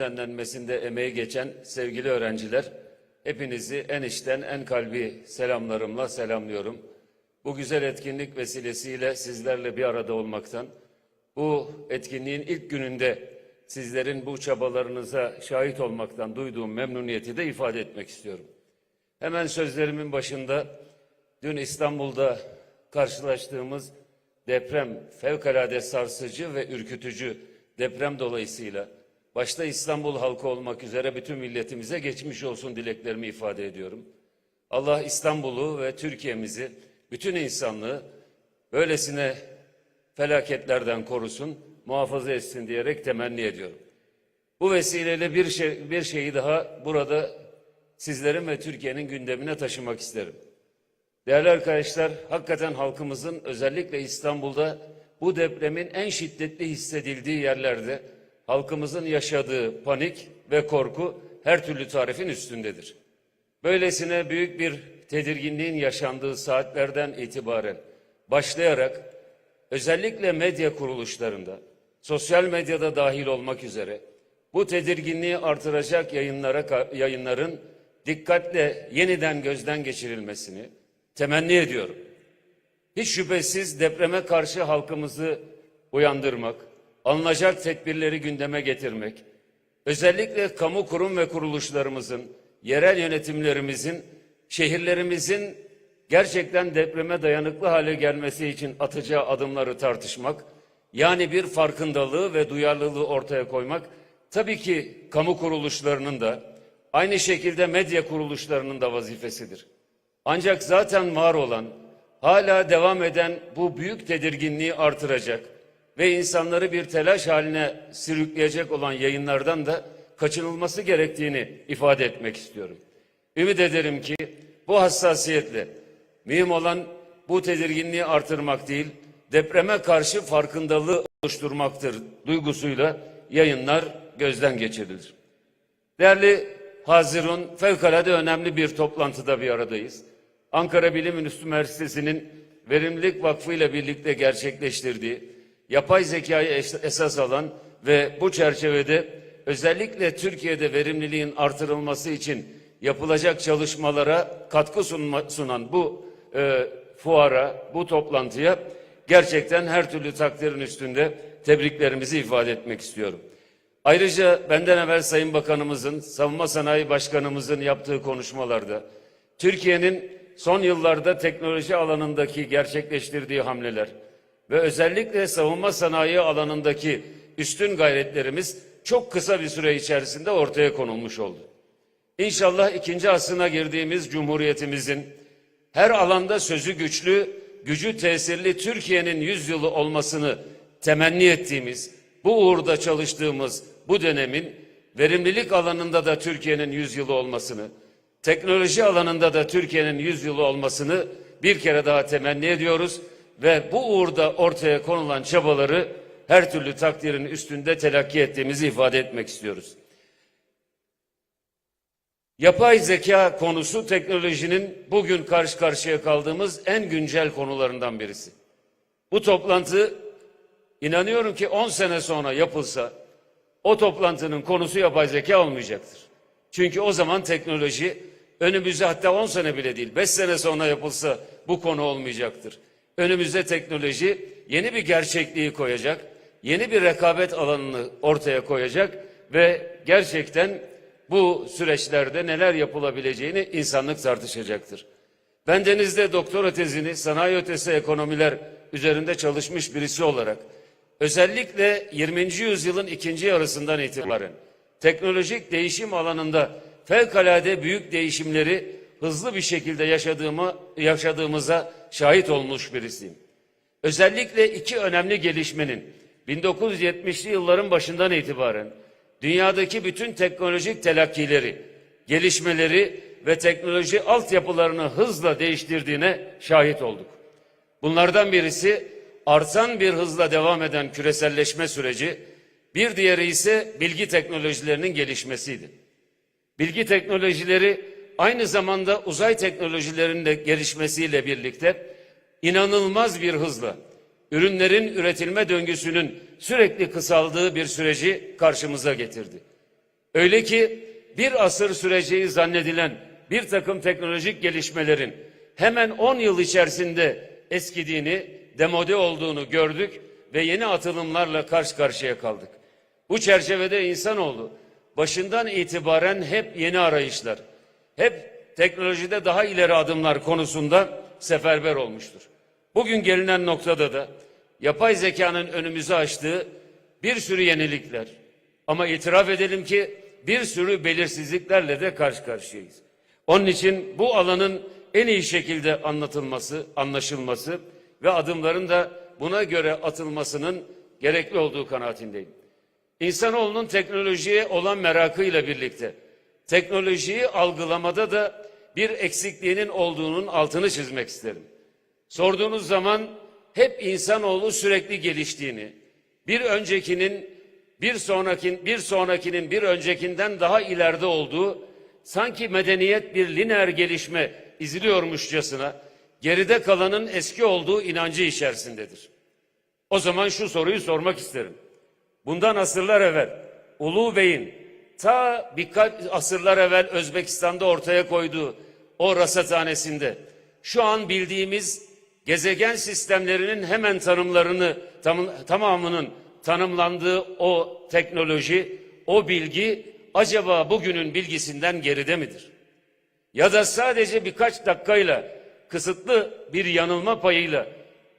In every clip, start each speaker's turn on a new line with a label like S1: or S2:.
S1: düzenlenmesinde emeği geçen sevgili öğrenciler, hepinizi en içten en kalbi selamlarımla selamlıyorum. Bu güzel etkinlik vesilesiyle sizlerle bir arada olmaktan, bu etkinliğin ilk gününde sizlerin bu çabalarınıza şahit olmaktan duyduğum memnuniyeti de ifade etmek istiyorum. Hemen sözlerimin başında dün İstanbul'da karşılaştığımız deprem fevkalade sarsıcı ve ürkütücü deprem dolayısıyla başta İstanbul halkı olmak üzere bütün milletimize geçmiş olsun dileklerimi ifade ediyorum. Allah İstanbul'u ve Türkiye'mizi, bütün insanlığı böylesine felaketlerden korusun, muhafaza etsin diyerek temenni ediyorum. Bu vesileyle bir şey, bir şeyi daha burada sizlerin ve Türkiye'nin gündemine taşımak isterim. Değerli arkadaşlar, hakikaten halkımızın özellikle İstanbul'da bu depremin en şiddetli hissedildiği yerlerde halkımızın yaşadığı panik ve korku her türlü tarifin üstündedir. Böylesine büyük bir tedirginliğin yaşandığı saatlerden itibaren başlayarak özellikle medya kuruluşlarında, sosyal medyada dahil olmak üzere bu tedirginliği artıracak yayınlara yayınların dikkatle yeniden gözden geçirilmesini temenni ediyorum. Hiç şüphesiz depreme karşı halkımızı uyandırmak, alınacak tedbirleri gündeme getirmek, özellikle kamu kurum ve kuruluşlarımızın, yerel yönetimlerimizin, şehirlerimizin gerçekten depreme dayanıklı hale gelmesi için atacağı adımları tartışmak, yani bir farkındalığı ve duyarlılığı ortaya koymak, tabii ki kamu kuruluşlarının da, aynı şekilde medya kuruluşlarının da vazifesidir. Ancak zaten var olan, hala devam eden bu büyük tedirginliği artıracak ve insanları bir telaş haline sürükleyecek olan yayınlardan da kaçınılması gerektiğini ifade etmek istiyorum. Ümit ederim ki bu hassasiyetle mühim olan bu tedirginliği artırmak değil, depreme karşı farkındalığı oluşturmaktır duygusuyla yayınlar gözden geçirilir. Değerli Hazirun, fevkalade önemli bir toplantıda bir aradayız. Ankara Bilim Üniversitesi'nin Verimlilik Vakfı ile birlikte gerçekleştirdiği yapay zekayı esas alan ve bu çerçevede özellikle Türkiye'de verimliliğin artırılması için yapılacak çalışmalara katkı sunma, sunan bu e, fuara, bu toplantıya gerçekten her türlü takdirin üstünde tebriklerimizi ifade etmek istiyorum. Ayrıca benden evvel Sayın Bakanımızın, Savunma Sanayi Başkanımızın yaptığı konuşmalarda Türkiye'nin son yıllarda teknoloji alanındaki gerçekleştirdiği hamleler ve özellikle savunma sanayi alanındaki üstün gayretlerimiz çok kısa bir süre içerisinde ortaya konulmuş oldu. İnşallah ikinci asrına girdiğimiz Cumhuriyetimizin her alanda sözü güçlü, gücü tesirli Türkiye'nin yüzyılı olmasını temenni ettiğimiz, bu uğurda çalıştığımız bu dönemin verimlilik alanında da Türkiye'nin yüzyılı olmasını, teknoloji alanında da Türkiye'nin yüzyılı olmasını bir kere daha temenni ediyoruz ve bu uğurda ortaya konulan çabaları her türlü takdirin üstünde telakki ettiğimizi ifade etmek istiyoruz. Yapay zeka konusu teknolojinin bugün karşı karşıya kaldığımız en güncel konularından birisi. Bu toplantı inanıyorum ki 10 sene sonra yapılsa o toplantının konusu yapay zeka olmayacaktır. Çünkü o zaman teknoloji önümüzde hatta 10 sene bile değil 5 sene sonra yapılsa bu konu olmayacaktır. Önümüzde teknoloji yeni bir gerçekliği koyacak, yeni bir rekabet alanını ortaya koyacak ve gerçekten bu süreçlerde neler yapılabileceğini insanlık tartışacaktır. Ben denizde doktora tezini sanayi ötesi ekonomiler üzerinde çalışmış birisi olarak özellikle 20. yüzyılın ikinci yarısından itibaren teknolojik değişim alanında fevkalade büyük değişimleri hızlı bir şekilde yaşadığımı, yaşadığımıza şahit olmuş birisiyim. Özellikle iki önemli gelişmenin 1970'li yılların başından itibaren dünyadaki bütün teknolojik telakkileri, gelişmeleri ve teknoloji altyapılarını hızla değiştirdiğine şahit olduk. Bunlardan birisi artan bir hızla devam eden küreselleşme süreci, bir diğeri ise bilgi teknolojilerinin gelişmesiydi. Bilgi teknolojileri aynı zamanda uzay teknolojilerinin de gelişmesiyle birlikte inanılmaz bir hızla ürünlerin üretilme döngüsünün sürekli kısaldığı bir süreci karşımıza getirdi. Öyle ki bir asır süreceği zannedilen bir takım teknolojik gelişmelerin hemen 10 yıl içerisinde eskidiğini, demode olduğunu gördük ve yeni atılımlarla karşı karşıya kaldık. Bu çerçevede insanoğlu başından itibaren hep yeni arayışlar, hep teknolojide daha ileri adımlar konusunda seferber olmuştur. Bugün gelinen noktada da yapay zekanın önümüzü açtığı bir sürü yenilikler ama itiraf edelim ki bir sürü belirsizliklerle de karşı karşıyayız. Onun için bu alanın en iyi şekilde anlatılması, anlaşılması ve adımların da buna göre atılmasının gerekli olduğu kanaatindeyim. İnsanoğlunun teknolojiye olan merakıyla birlikte teknolojiyi algılamada da bir eksikliğinin olduğunun altını çizmek isterim. Sorduğunuz zaman hep insanoğlu sürekli geliştiğini, bir öncekinin bir sonrakin bir sonrakinin bir öncekinden daha ileride olduğu sanki medeniyet bir lineer gelişme izliyormuşçasına geride kalanın eski olduğu inancı içerisindedir. O zaman şu soruyu sormak isterim. Bundan asırlar evvel Ulu Bey'in ta birkaç asırlar evvel Özbekistan'da ortaya koyduğu o rasathanesinde şu an bildiğimiz gezegen sistemlerinin hemen tanımlarını tam, tamamının tanımlandığı o teknoloji, o bilgi acaba bugünün bilgisinden geride midir? Ya da sadece birkaç dakikayla kısıtlı bir yanılma payıyla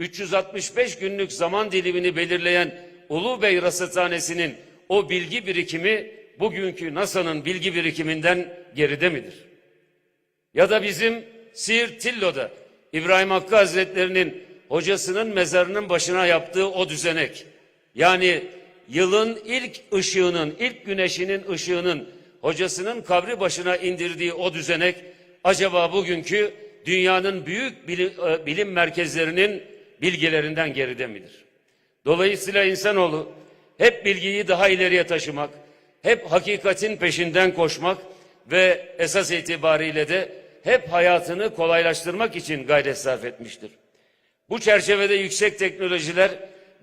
S1: 365 günlük zaman dilimini belirleyen Ulubey Rasathanesi'nin o bilgi birikimi bugünkü NASA'nın bilgi birikiminden geride midir? Ya da bizim Siirt Tillo'da İbrahim Hakkı Hazretleri'nin hocasının mezarının başına yaptığı o düzenek. Yani yılın ilk ışığının, ilk güneşinin ışığının hocasının kabri başına indirdiği o düzenek acaba bugünkü dünyanın büyük bilim, e, bilim merkezlerinin bilgilerinden geride midir? Dolayısıyla insanoğlu hep bilgiyi daha ileriye taşımak, hep hakikatin peşinden koşmak ve esas itibariyle de hep hayatını kolaylaştırmak için gayret sarf etmiştir. Bu çerçevede yüksek teknolojiler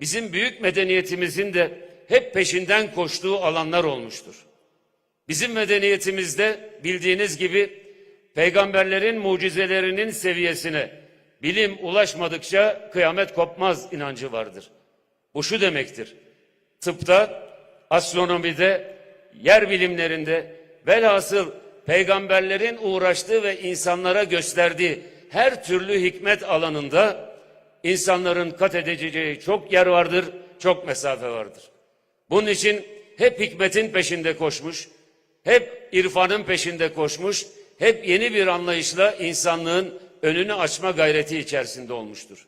S1: bizim büyük medeniyetimizin de hep peşinden koştuğu alanlar olmuştur. Bizim medeniyetimizde bildiğiniz gibi peygamberlerin mucizelerinin seviyesine bilim ulaşmadıkça kıyamet kopmaz inancı vardır. Bu şu demektir. Tıpta, astronomide, yer bilimlerinde velhasıl peygamberlerin uğraştığı ve insanlara gösterdiği her türlü hikmet alanında insanların kat edeceği çok yer vardır, çok mesafe vardır. Bunun için hep hikmetin peşinde koşmuş, hep irfanın peşinde koşmuş, hep yeni bir anlayışla insanlığın önünü açma gayreti içerisinde olmuştur.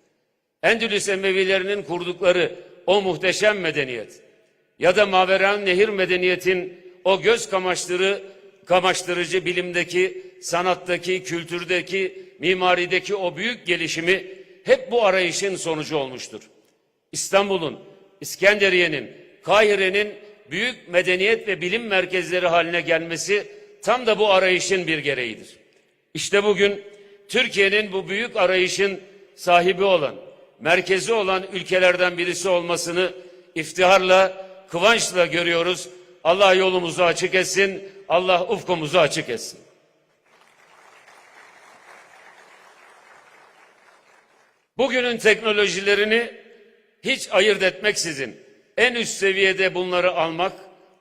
S1: Endülüs Emevilerinin kurdukları o muhteşem medeniyet ya da Maveran Nehir medeniyetin o göz kamaştırı kamaştırıcı bilimdeki, sanattaki, kültürdeki, mimarideki o büyük gelişimi hep bu arayışın sonucu olmuştur. İstanbul'un, İskenderiye'nin, Kahire'nin büyük medeniyet ve bilim merkezleri haline gelmesi tam da bu arayışın bir gereğidir. İşte bugün Türkiye'nin bu büyük arayışın sahibi olan, merkezi olan ülkelerden birisi olmasını iftiharla, kıvançla görüyoruz. Allah yolumuzu açık etsin, Allah ufkumuzu açık etsin. Bugünün teknolojilerini hiç ayırt etmeksizin en üst seviyede bunları almak,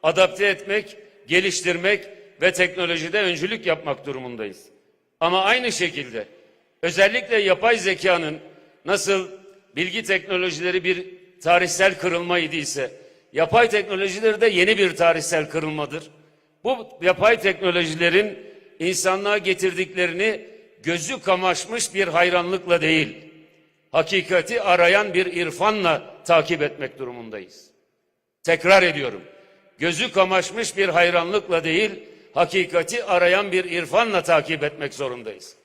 S1: adapte etmek, geliştirmek ve teknolojide öncülük yapmak durumundayız. Ama aynı şekilde özellikle yapay zekanın nasıl bilgi teknolojileri bir tarihsel kırılma idiyse yapay teknolojileri de yeni bir tarihsel kırılmadır. Bu yapay teknolojilerin insanlığa getirdiklerini gözü kamaşmış bir hayranlıkla değil, hakikati arayan bir irfanla takip etmek durumundayız. Tekrar ediyorum. Gözü kamaşmış bir hayranlıkla değil, hakikati arayan bir irfanla takip etmek zorundayız.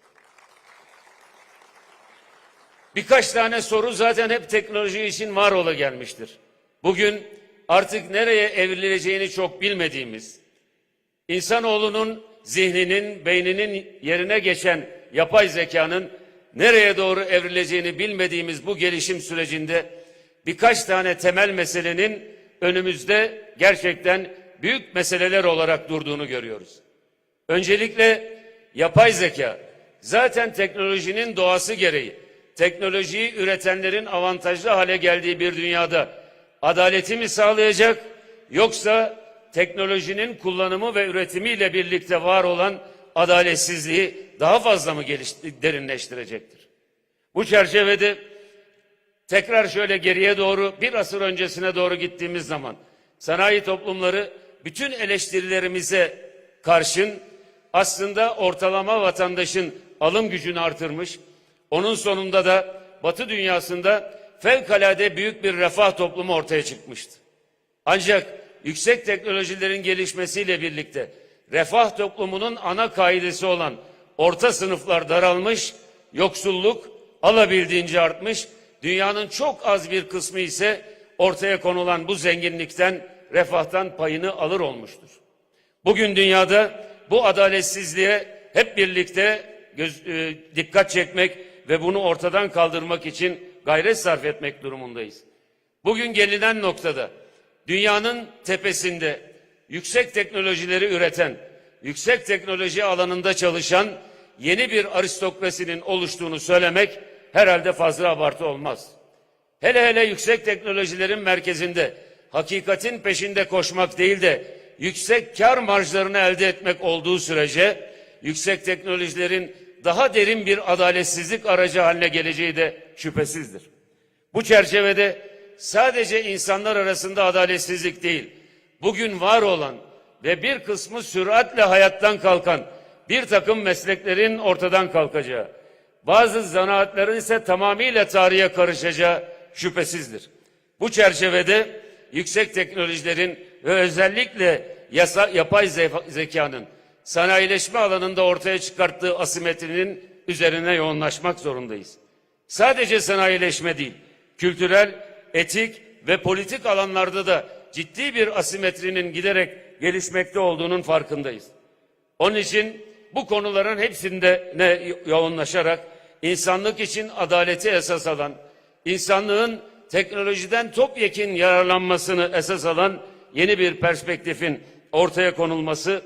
S1: Birkaç tane soru zaten hep teknoloji için var ola gelmiştir. Bugün artık nereye evrileceğini çok bilmediğimiz, insanoğlunun zihninin, beyninin yerine geçen yapay zekanın nereye doğru evrileceğini bilmediğimiz bu gelişim sürecinde birkaç tane temel meselenin önümüzde gerçekten büyük meseleler olarak durduğunu görüyoruz. Öncelikle yapay zeka. Zaten teknolojinin doğası gereği teknolojiyi üretenlerin avantajlı hale geldiği bir dünyada adaleti mi sağlayacak yoksa teknolojinin kullanımı ve üretimiyle birlikte var olan adaletsizliği daha fazla mı derinleştirecektir? Bu çerçevede tekrar şöyle geriye doğru bir asır öncesine doğru gittiğimiz zaman sanayi toplumları bütün eleştirilerimize karşın aslında ortalama vatandaşın alım gücünü artırmış. Onun sonunda da Batı dünyasında fevkalade büyük bir refah toplumu ortaya çıkmıştı. Ancak yüksek teknolojilerin gelişmesiyle birlikte refah toplumunun ana kaidesi olan orta sınıflar daralmış, yoksulluk alabildiğince artmış, dünyanın çok az bir kısmı ise ortaya konulan bu zenginlikten, refahtan payını alır olmuştur. Bugün dünyada bu adaletsizliğe hep birlikte göz, e, dikkat çekmek ve bunu ortadan kaldırmak için gayret sarf etmek durumundayız. Bugün gelinen noktada dünyanın tepesinde yüksek teknolojileri üreten, yüksek teknoloji alanında çalışan yeni bir aristokrasinin oluştuğunu söylemek herhalde fazla abartı olmaz. Hele hele yüksek teknolojilerin merkezinde hakikatin peşinde koşmak değil de yüksek kar marjlarını elde etmek olduğu sürece yüksek teknolojilerin daha derin bir adaletsizlik aracı haline geleceği de şüphesizdir. Bu çerçevede sadece insanlar arasında adaletsizlik değil, bugün var olan ve bir kısmı süratle hayattan kalkan bir takım mesleklerin ortadan kalkacağı, bazı zanaatlerin ise tamamıyla tarihe karışacağı şüphesizdir. Bu çerçevede yüksek teknolojilerin ve özellikle yasa, yapay ze- zekanın sanayileşme alanında ortaya çıkarttığı asimetrinin üzerine yoğunlaşmak zorundayız. Sadece sanayileşme değil, kültürel, etik ve politik alanlarda da ciddi bir asimetrinin giderek gelişmekte olduğunun farkındayız. Onun için bu konuların hepsinde ne yoğunlaşarak insanlık için adaleti esas alan, insanlığın teknolojiden topyekin yararlanmasını esas alan yeni bir perspektifin ortaya konulması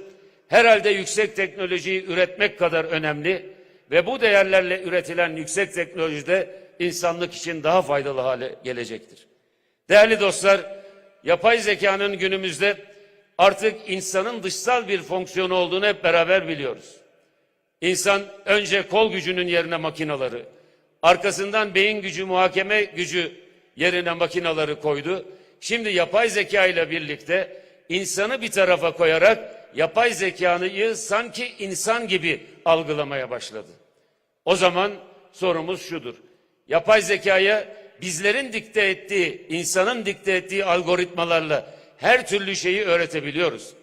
S1: herhalde yüksek teknolojiyi üretmek kadar önemli ve bu değerlerle üretilen yüksek teknolojide insanlık için daha faydalı hale gelecektir. Değerli dostlar, yapay zekanın günümüzde artık insanın dışsal bir fonksiyonu olduğunu hep beraber biliyoruz. İnsan önce kol gücünün yerine makinaları, arkasından beyin gücü, muhakeme gücü yerine makinaları koydu. Şimdi yapay zeka ile birlikte insanı bir tarafa koyarak yapay zekanıyı sanki insan gibi algılamaya başladı. O zaman sorumuz şudur. Yapay zekaya bizlerin dikte ettiği, insanın dikte ettiği algoritmalarla her türlü şeyi öğretebiliyoruz.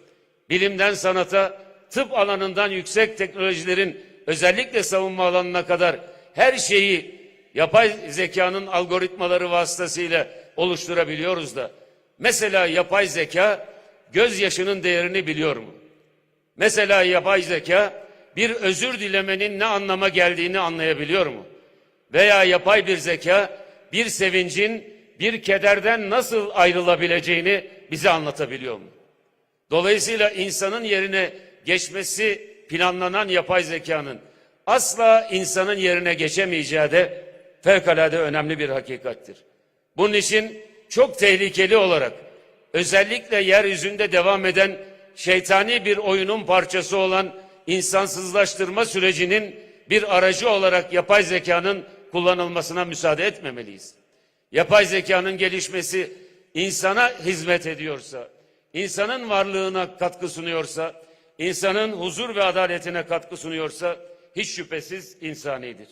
S1: Bilimden sanata, tıp alanından yüksek teknolojilerin özellikle savunma alanına kadar her şeyi yapay zekanın algoritmaları vasıtasıyla oluşturabiliyoruz da. Mesela yapay zeka gözyaşının değerini biliyor mu? Mesela yapay zeka bir özür dilemenin ne anlama geldiğini anlayabiliyor mu? Veya yapay bir zeka bir sevincin bir kederden nasıl ayrılabileceğini bize anlatabiliyor mu? Dolayısıyla insanın yerine geçmesi planlanan yapay zekanın asla insanın yerine geçemeyeceği de fevkalade önemli bir hakikattir. Bunun için çok tehlikeli olarak özellikle yeryüzünde devam eden şeytani bir oyunun parçası olan insansızlaştırma sürecinin bir aracı olarak yapay zekanın kullanılmasına müsaade etmemeliyiz. Yapay zekanın gelişmesi insana hizmet ediyorsa, insanın varlığına katkı sunuyorsa, insanın huzur ve adaletine katkı sunuyorsa hiç şüphesiz insanidir.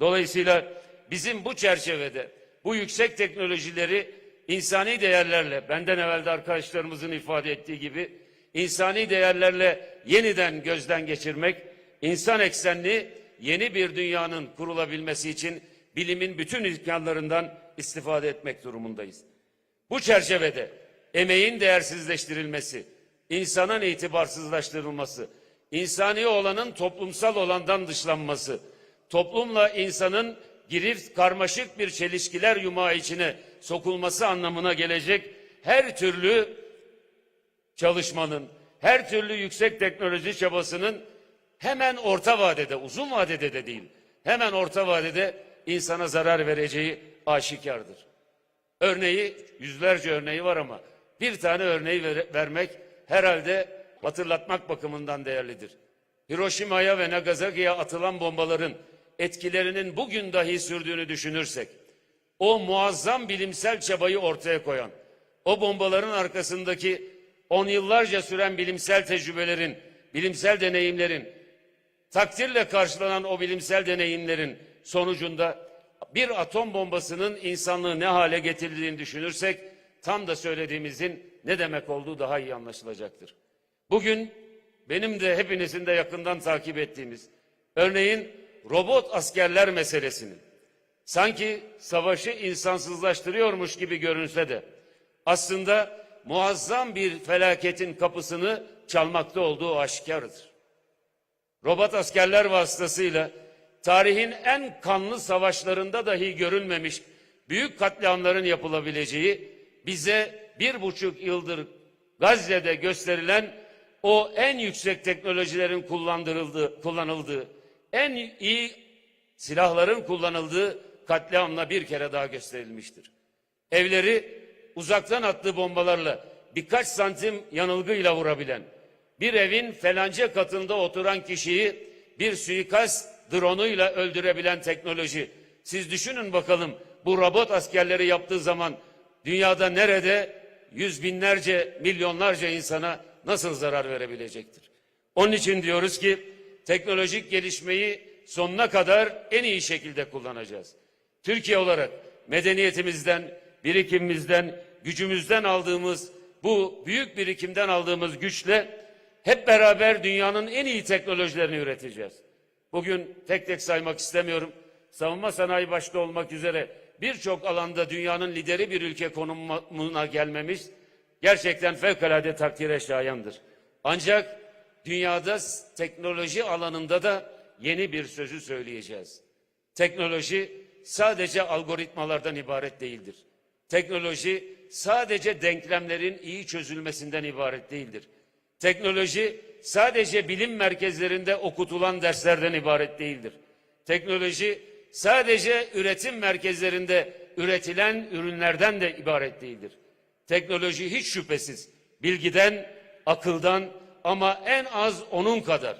S1: Dolayısıyla bizim bu çerçevede bu yüksek teknolojileri insani değerlerle benden evvelde arkadaşlarımızın ifade ettiği gibi insani değerlerle yeniden gözden geçirmek, insan eksenli yeni bir dünyanın kurulabilmesi için bilimin bütün imkanlarından istifade etmek durumundayız. Bu çerçevede emeğin değersizleştirilmesi, insanın itibarsızlaştırılması, insani olanın toplumsal olandan dışlanması, toplumla insanın girip karmaşık bir çelişkiler yumağı içine sokulması anlamına gelecek her türlü çalışmanın, her türlü yüksek teknoloji çabasının hemen orta vadede, uzun vadede de değil, hemen orta vadede insana zarar vereceği aşikardır. Örneği, yüzlerce örneği var ama bir tane örneği ver- vermek herhalde hatırlatmak bakımından değerlidir. Hiroşima'ya ve Nagasaki'ye atılan bombaların etkilerinin bugün dahi sürdüğünü düşünürsek, o muazzam bilimsel çabayı ortaya koyan, o bombaların arkasındaki on yıllarca süren bilimsel tecrübelerin, bilimsel deneyimlerin, takdirle karşılanan o bilimsel deneyimlerin sonucunda bir atom bombasının insanlığı ne hale getirdiğini düşünürsek tam da söylediğimizin ne demek olduğu daha iyi anlaşılacaktır. Bugün benim de hepinizin de yakından takip ettiğimiz örneğin robot askerler meselesini sanki savaşı insansızlaştırıyormuş gibi görünse de aslında muazzam bir felaketin kapısını çalmakta olduğu aşikardır. Robot askerler vasıtasıyla tarihin en kanlı savaşlarında dahi görülmemiş büyük katliamların yapılabileceği bize bir buçuk yıldır Gazze'de gösterilen o en yüksek teknolojilerin kullandırıldığı, kullanıldığı, en iyi silahların kullanıldığı katliamla bir kere daha gösterilmiştir. Evleri uzaktan attığı bombalarla birkaç santim yanılgıyla vurabilen, bir evin falanca katında oturan kişiyi bir suikast drone'uyla öldürebilen teknoloji. Siz düşünün bakalım bu robot askerleri yaptığı zaman dünyada nerede yüz binlerce, milyonlarca insana nasıl zarar verebilecektir? Onun için diyoruz ki teknolojik gelişmeyi sonuna kadar en iyi şekilde kullanacağız. Türkiye olarak medeniyetimizden, birikimimizden, gücümüzden aldığımız bu büyük birikimden aldığımız güçle hep beraber dünyanın en iyi teknolojilerini üreteceğiz. Bugün tek tek saymak istemiyorum. Savunma sanayi başta olmak üzere birçok alanda dünyanın lideri bir ülke konumuna gelmemiz gerçekten fevkalade takdire şayandır. Ancak dünyada teknoloji alanında da yeni bir sözü söyleyeceğiz. Teknoloji sadece algoritmalardan ibaret değildir. Teknoloji sadece denklemlerin iyi çözülmesinden ibaret değildir. Teknoloji sadece bilim merkezlerinde okutulan derslerden ibaret değildir. Teknoloji sadece üretim merkezlerinde üretilen ürünlerden de ibaret değildir. Teknoloji hiç şüphesiz bilgiden, akıldan ama en az onun kadar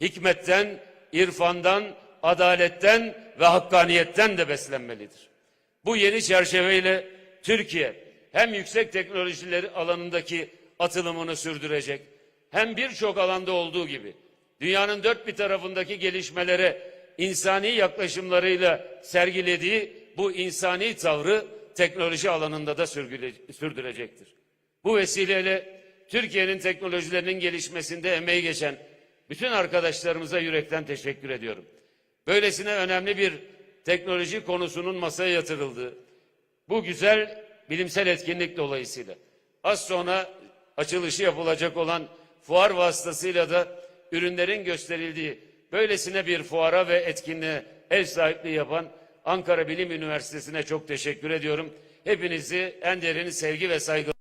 S1: hikmetten, irfandan, adaletten ve hakkaniyetten de beslenmelidir. Bu yeni çerçeveyle Türkiye hem yüksek teknolojileri alanındaki atılımını sürdürecek hem birçok alanda olduğu gibi dünyanın dört bir tarafındaki gelişmelere insani yaklaşımlarıyla sergilediği bu insani tavrı teknoloji alanında da sürdürecektir. Bu vesileyle Türkiye'nin teknolojilerinin gelişmesinde emeği geçen bütün arkadaşlarımıza yürekten teşekkür ediyorum. Böylesine önemli bir teknoloji konusunun masaya yatırıldığı, bu güzel bilimsel etkinlik dolayısıyla az sonra açılışı yapılacak olan fuar vasıtasıyla da ürünlerin gösterildiği böylesine bir fuara ve etkinliğe ev sahipliği yapan Ankara Bilim Üniversitesi'ne çok teşekkür ediyorum. Hepinizi en derin sevgi ve saygı